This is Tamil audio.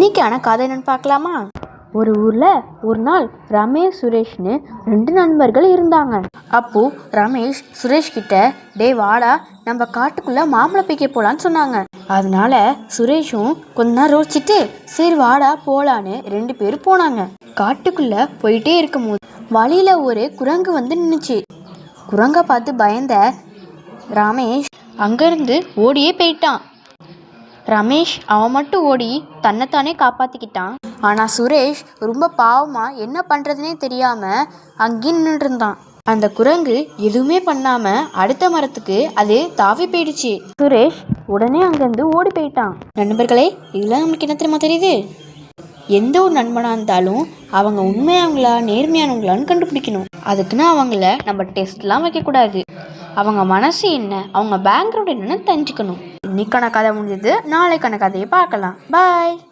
இன்னைக்கான கதை என்னன்னு பார்க்கலாமா? ஒரு ஊரில் ஒரு நாள் ரமேஷ் சுரேஷ்னு ரெண்டு நண்பர்கள் இருந்தாங்க. அப்போது ரமேஷ் சுரேஷ் கிட்ட டே வாடா நம்ம காட்டுக்குள்ளே மாம்பழம் பிக்க போகலான்னு சொன்னாங்க. அதனால சுரேஷும் கொஞ்ச நேரம் ரோச்சிட்டு சரி வாடா போகலான்னு ரெண்டு பேரும் போனாங்க. காட்டுக்குள்ளே போயிட்டே இருக்கும்போது வழியில் ஒரு குரங்கு வந்து நின்றுச்சு குரங்கை பார்த்து பயந்த ரமேஷ் அங்கேருந்து ஓடியே போயிட்டான். ரமேஷ் அவன் மட்டும் ஓடி தன்னைத்தானே காப்பாற்றிக்கிட்டான் ஆனால் சுரேஷ் ரொம்ப பாவமாக என்ன பண்ணுறதுனே தெரியாமல் அங்கே நின்றுருந்தான் அந்த குரங்கு எதுவுமே பண்ணாமல் அடுத்த மரத்துக்கு அது தாவி போயிடுச்சு. சுரேஷ் உடனே அங்கேருந்து ஓடி போயிட்டான். நண்பர்களே இதெல்லாம் நம்மளுக்கு என்ன தெரியுமா தெரியுது? எந்த ஒரு நண்பனாக இருந்தாலும் அவங்க உண்மையானவங்களா நேர்மையானவங்களான்னு கண்டுபிடிக்கணும். அதுக்குன்னு அவங்கள நம்ம டெஸ்ட்லாம் வைக்கக்கூடாது. அவங்க மனசு என்ன? அவங்க பேக்ரவுண்ட் என்னன்னு தெரிஞ்சுக்கணும். இன்னைக்கான கதை முடிஞ்சது. நாளைக்கான கதையை பார்க்கலாம். பாய்